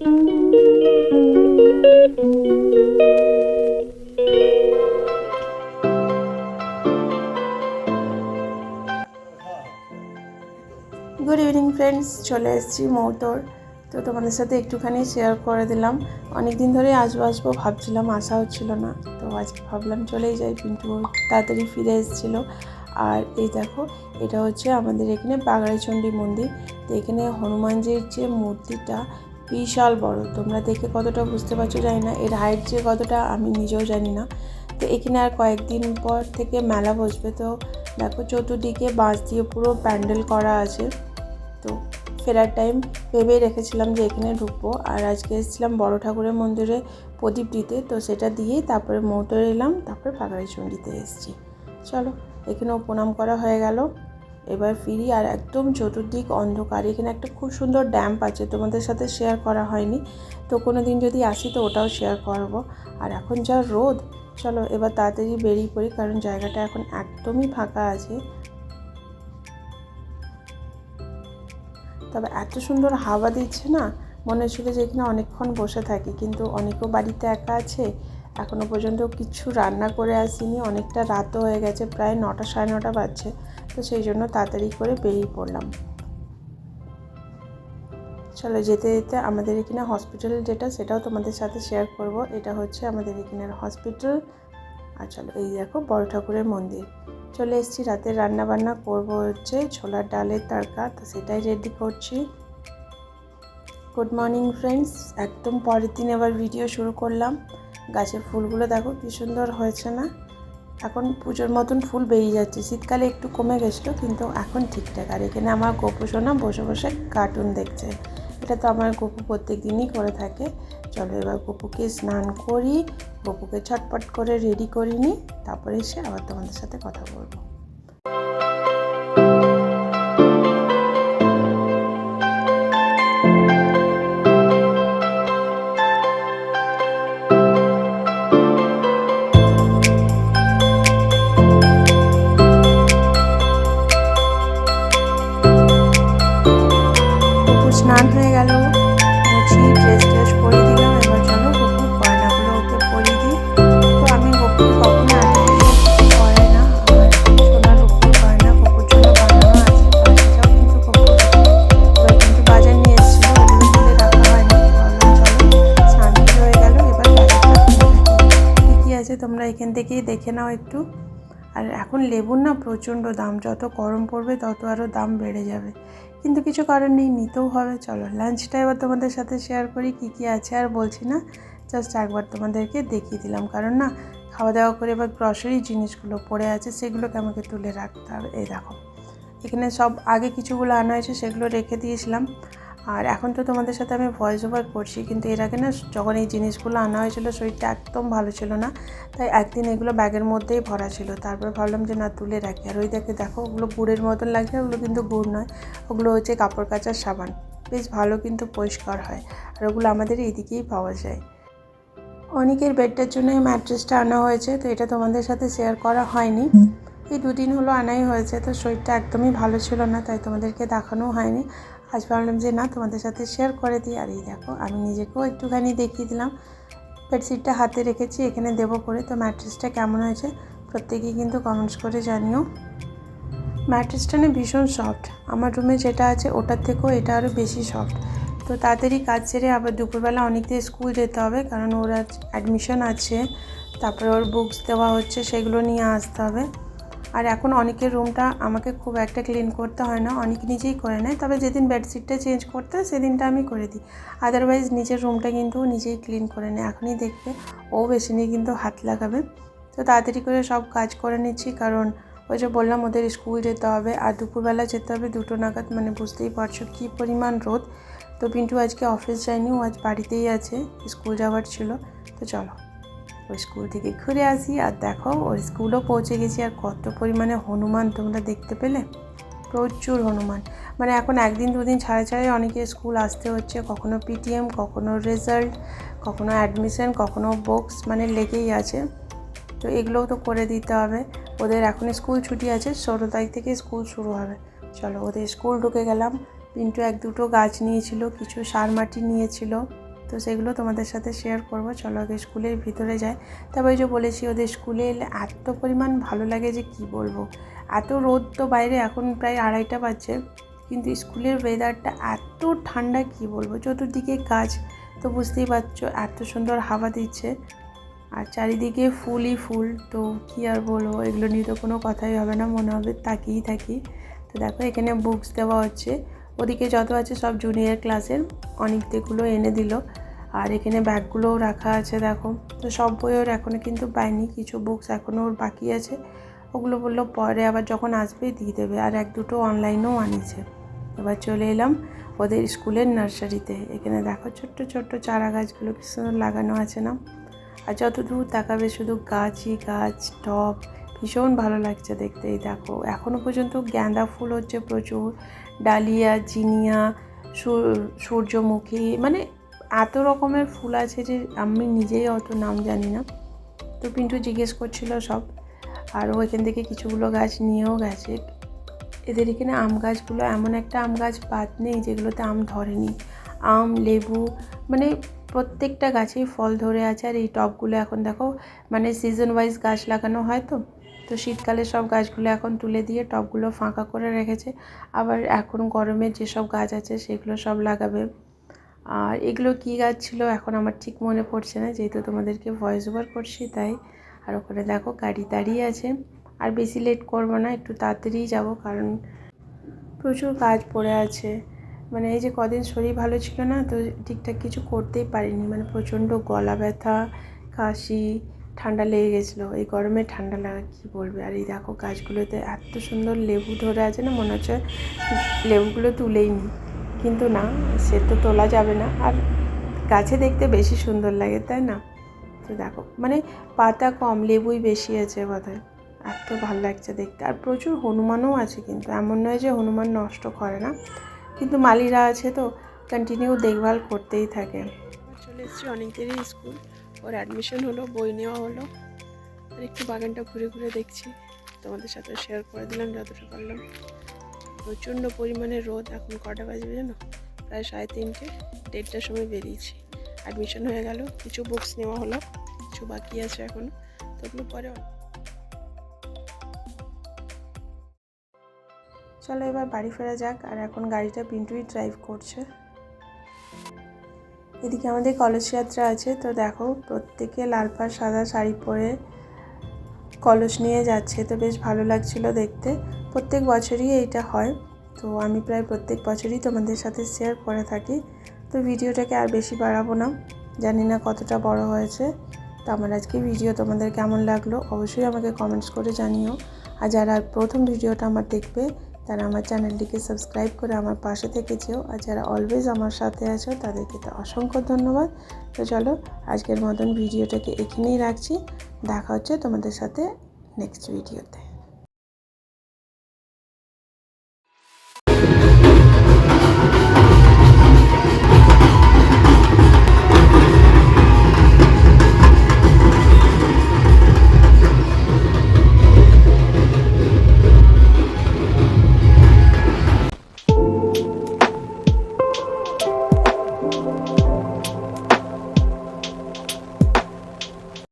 Good evening friends চলে এসেছি মৌতর। তো তোমাদের সাথে একটুখানি শেয়ার করে দিলাম। অনেক দিন ধরেই আসব আসব ভাবছিলাম, আসা হচ্ছিল না। তো আজকে ভাবলাম চলেই যাই। কিন্তু তাড়াতাড়ি ফিরে এসেছিল। আর এই দেখো, এটা হচ্ছে আমাদের এখানে বাগড়াইচণ্ডী মন্দির। তো এখানে হনুমানজির যে মূর্তিটা বিশাল বড়। তোমরা দেখে কতটা বুঝতে পারছ জানি না। এর হাইট যে কতটা আমি নিজেও জানি না। তো এখানে আর কয়েকদিন পর থেকে মেলা বসবে। তো দেখো চতুর্দিকে বাঁশ দিয়ে পুরো প্যান্ডেল করা আছে। তো ফেরার টাইম ভেবেই রেখেছিলাম যে এখানে ঢুকবো। আর আজকে এসেছিলাম বড় ঠাকুরের মন্দিরে প্রদীপ দিতে। তো সেটা দিয়েই তারপরে মৌতরে এলাম। তারপরে পাগড়াইচণ্ডীতে এসেছি। চলো, এখানেও প্রণাম করা হয়ে গেল। এবার ফিরি আর একদম চতুর্দিক অন্ধকার। এখানে একটা খুব সুন্দর ড্যাম্প আছে, তোমাদের সাথে শেয়ার করা হয়নি। তো কোনো দিন যদি আসি তো ওটাও শেয়ার করব। আর এখন যা রোদ, চলো এবার তাড়াতাড়ি বেরিয়ে পড়ি কারণ জায়গাটা এখন একদমই ফাঁকা আছে। তবে এত সুন্দর হাওয়া দিচ্ছে না, মনে হচ্ছিল যে এখানে অনেকক্ষণ বসে থাকি, কিন্তু অনেকও বাড়িতে একা আছে। এখনও পর্যন্ত কিছু রান্না করে আসিনি, অনেকটা রাতও হয়ে গেছে, প্রায় নটা সাড়ে নটা বাজছে। তো সেই জন্য তাড়াতাড়ি করে বেরিয়ে পড়লাম। চলো যেতে যেতে আমাদের এখানে হসপিটাল যেটা, সেটাও তোমাদের সাথে শেয়ার করব। এটা হচ্ছে আমাদের এখানের হসপিটাল আর চলো, এই দেখো বড় ঠাকুরের মন্দির। চলে এসেছি রাতের রান্না বান্না করব হচ্ছে ছোলার ডালের তড়কা, তো সেটাই রেডি করছি। গুড মর্নিং ফ্রেন্ডস একদম পরের দিন এবার ভিডিও শুরু করলাম। গাছের ফুলগুলো দেখো কী সুন্দর হয়েছে না? এখন পুজোর মতন ফুল বেরিয়ে যাচ্ছে। শীতকালে একটু কমে গেছিল, কিন্তু এখন ঠিকঠাক। আর এখানে আমার গোপু সোনা বসে বসে কার্টুন দেখছে। এটা তো আমার গপু প্রত্যেক দিনই করে থাকে। চলো এবার গপুকে স্নান করি, গপুকে ছটপট করে রেডি করিনি তারপরে এসে আবার তোমাদের সাথে কথা বলব। গেল। মুছি ড্রেস পরিয়ে দিলাম, এবার চলো গপুর গয়নাগুলো ওকে পরিয়ে দিই। তো আমি গপুর কখনো না কিন্তু বাজার নিয়ে হয়নি। হয়ে এবার আছে তোমরা এখান থেকেই দেখে নাও একটু। আর এখন লেবুর না প্রচণ্ড দাম, যত গরম পড়বে তত আরও দাম বেড়ে যাবে। কিন্তু কিছু করার নেই, নিতেও হবে। চলো লাঞ্চটা এবার তোমাদের সাথে শেয়ার করি, কী কী আছে আর বলছি না। জাস্ট একবার তোমাদেরকে দেখিয়ে দিলাম। কারণ না খাওয়া দাওয়া করে এবার গ্রসারি জিনিসগুলো পড়ে আছে, সেগুলোকে আমাকে তুলে রাখতে হবে। এই দেখো, এখানে সব আগে কিছুগুলো আনা হয়েছে, সেগুলো রেখে দিয়েছিলাম। আর এখন তো তোমাদের সাথে আমি ভয়েস ওভার করছি কিন্তু এর আগে না যখন এই জিনিসগুলো আনা হয়েছিল শরীরটা একদম ভালো ছিল না তাই একদিন এগুলো ব্যাগের মধ্যেই ভরা ছিল। তারপর ভাবলাম যে না তুলে রাখি। আর ওই দেখে দেখো ওগুলো গুড়ের মতন লাগছে ওগুলো কিন্তু গুড় নয় ওগুলো হচ্ছে কাপড় কাচার সাবান। বেশ ভালো কিন্তু পরিষ্কার হয় আর ওগুলো আমাদের এদিকেই পাওয়া যায়। অনেকের বেডটার জন্য এই ম্যাট্রেসটা আনা হয়েছে তো এটা তোমাদের সাথে শেয়ার করা হয়নি। এই দুদিন হলো আনাই হয়েছে তো শরীরটা একদমই ভালো ছিল না তাই তোমাদেরকে দেখানোও হয়নি। আজ ভাবলাম যে না, তোমাদের সাথে শেয়ার করে দিই। আর এই দেখো, আমি নিজেকেও একটুখানি দেখিয়ে দিলাম। বেডশিটটা হাতে রেখেছি, এখানে দেবো করে। তো ম্যাট্রেসটা কেমন হয়েছে, প্রত্যেকেই কিন্তু কমেন্টস করে জানিও। ম্যাট্রেসটা না ভীষণ সফট আমার রুমে যেটা আছে, ওটার থেকেও এটা আরও বেশি সফট তো তাড়াতাড়ি কাজ সেরে আবার দুপুরবেলা অনেকদিন স্কুল যেতে হবে, কারণ ওর আজ অ্যাডমিশন আছে। তারপরে ওর বুকস দেওয়া হচ্ছে, সেগুলো নিয়ে আসতে হবে। আর এখন অনেকের রুমটা আমাকে খুব একটা ক্লিন করতে হয় না, অনেক নিজেই করে নেয়। তবে যেদিন বেডশিটটা চেঞ্জ করতে হয়, সেদিনটা আমি করে দিই। আদারওয়াইজ নিজের রুমটা কিন্তু নিজেই ক্লিন করে নেয়। এখনই দেখবে, ও বেশি নিয়ে কিন্তু হাত লাগাবে। তো তাড়াতাড়ি করে সব কাজ করে নিচ্ছি, কারণ ওই যে বললাম ওদের স্কুল যেতে হবে, আর দুপুরবেলা যেতে হবে দুটো নাগাদ মানে বুঝতেই পারছ কী পরিমাণ রোদ। তো পিন্টু আজকে অফিস যায়নি, ও আজ বাড়িতেই আছে স্কুল যাওয়ার ছিল। তো চলো। ওই স্কুল থেকে ঘুরে আসি। আর দেখো, ওর স্কুলও পৌঁছে গেছি। আর কত পরিমাণে হনুমান তোমরা দেখতে পেলে? প্রচুর হনুমান। মানে এখন একদিন, দুদিন ছাড়া ছাড়াই অনেকে স্কুল আসতে হচ্ছে। কখনো পিটিএম কখনো রেজাল্ট কখনো অ্যাডমিশন কখনো বুকস মানে লেগেই আছে। তো এগুলোও তো করে দিতে হবে। ওদের এখন স্কুল ছুটি আছে, ষোলো তারিখ থেকে স্কুল শুরু হবে। চলো, ওদের স্কুল ঢুকে গেলাম। পিন্টু এক দুটো গাছ নিয়েছিল, কিছু সার মাটি নিয়েছিল। তো সেগুলো তোমাদের সাথে শেয়ার করব। চলো আগে স্কুলের ভিতরে যাই। ওই যে বলেছি, ওদের স্কুলে এলে এত পরিমাণ ভালো লাগে যে কি বলব? এত রোদ তো বাইরে, এখন প্রায় আড়াইটা বাজছে। কিন্তু স্কুলের ওয়েদারটা এত ঠান্ডা, কি বলব? চতুর্দিকে গাছ, তো বুঝতেই পারছ, এত সুন্দর হাওয়া দিচ্ছে। আর চারিদিকে ফুলই ফুল, তো কী আর বলব? এগুলো নিয়ে তো কোনো কথাই হবে না, মনে হবে তাকিয়েই থাকি। তো দেখো, এখানে বুকস দেওয়া হচ্ছে। ওদিকে যত আছে সব জুনিয়র ক্লাসের অনেকগুলো এনে দিল। আর এখানে ব্যাগগুলোও রাখা আছে, দেখো। তো সব বই ওর এখনও কিন্তু পাইনি কিছু বুকস এখনও ওর বাকি আছে। ওগুলো বলল পরে আবার যখন আসবে দিয়ে দেবে, আর এক দুটো অনলাইনেও আনিয়েছে। এবার চলে এলাম ওদের স্কুলের নার্সারিতে। এখানে দেখো ছোট্ট ছোট্ট চারা গাছগুলো কি সুন্দর লাগানো আছে না? আর যত দূর তাকাবে শুধু গাছই গাছ টব ভীষণ ভালো লাগছে দেখতে। এই দেখো এখনও পর্যন্ত গ্যাঁদা ফুল হচ্ছে প্রচুর। ডালিয়া, জিনিয়া সূর- সূর্যমুখী মানে এত রকমের ফুল আছে যে আমি নিজেই অত নাম জানি না। তো পিন্টু জিজ্ঞেস করছিল সব। আর ও এখান থেকে কিছুগুলো গাছ নিয়েও গেছে। এদের এখানে আম গাছগুলো এমন একটা আম গাছ বাদ নেই যেগুলোতে আম ধরেনি। আম, লেবু মানে প্রত্যেকটা গাছেই ফল ধরে আছে। আর এই টবগুলো এখন দেখো মানে সিজন ওয়াইজ গাছ লাগানো হয় তো। তো শীতকালে সব গাছগুলো এখন তুলে দিয়ে টবগুলো ফাঁকা করে রেখেছে। আবার এখন গরমের যেসব গাছ আছে সেগুলো সব লাগাবে। আর এগুলো কী গাছ ছিল এখন আমার ঠিক মনে পড়ছে না, যেহেতু তোমাদেরকে ভয়েস ওভার করছি তাই। আর ওখানে দেখো গাড়ি দাঁড়িয়ে আছে, আর বেশি লেট করব না, একটু তাড়াতাড়িই যাব কারণ প্রচুর কাজ পড়ে আছে। মানে এই যে কদিন শরীর ভালো ছিল না, তো ঠিকঠাক কিছু করতেই পারিনি মানে প্রচণ্ড গলা ব্যথা, কাশি, ঠান্ডা লেগে গেছিল। এই গরমে ঠান্ডা লাগা কী বলবে? আর এই দেখো গাছগুলোতে এত সুন্দর লেবু ধরে আছে না, মনে হচ্ছে লেবুগুলো তুলেই নি কিন্তু না, সে তো তোলা যাবে না। আর গাছে দেখতে বেশি সুন্দর লাগে, তাই না? তো দেখো মানে পাতা কম, লেবুই বেশি আছে বোধহয়। এত ভালো লাগছে দেখতে। আর প্রচুর হনুমানও আছে কিন্তু, এমন নয় যে হনুমান নষ্ট করে না। কিন্তু মালিরা আছে তো কন্টিনিউ দেখভাল করতেই থাকে। চলে এসেছি অনেকদেরই স্কুল। ওর অ্যাডমিশন হলো, বই নেওয়া হলো। আর একটু বাগানটা ঘুরে ঘুরে দেখছি। তোমাদের সাথে শেয়ার করে দিলাম, যতটা পারলাম। প্রচণ্ড পরিমাণে রোদ এখন কটা বাজবে জানো? প্রায় সাড়ে তিনটে, দেড়টার সময় বেরিয়েছি। অ্যাডমিশন হয়ে গেল, কিছু বুকস নেওয়া হলো, কিছু বাকি আছে এখনও তো ওগুলো পরে চলো এবার বাড়ি ফেরা যাক, আর এখন গাড়িটা পিন্টুই ড্রাইভ করছে। এদিকে আমাদের কলস যাত্রা আছে, তো দেখো প্রত্যেকে লাল পাড়, সাদা শাড়ি পরে কলস নিয়ে যাচ্ছে, তো বেশ ভালো লাগছিল দেখতে। প্রত্যেক বছরই এইটা হয়। তো আমি প্রায় প্রত্যেক বছরই তোমাদের সাথে শেয়ার করে থাকি। তো ভিডিওটাকে আর বেশি বাড়াবো না। জানি না কতটা বড় হয়েছে। তো আমার আজকে ভিডিও তোমাদের কেমন লাগল অবশ্যই আমাকে কমেন্টস করে জানিও। আর যারা প্রথম ভিডিওটা আমার দেখবে, তারা আমার চ্যানেলটিকে সাবস্ক্রাইব করে আমার পাশে থেকে যেও। আর যারা অলওয়েজ আমার সাথে আছো, তাদেরকে তো অসংখ্য ধন্যবাদ। তো চলো, আজকের মতন ভিডিওটাকে এখানেই রাখছি। দেখা হচ্ছে তোমাদের সাথে নেক্সট ভিডিওতে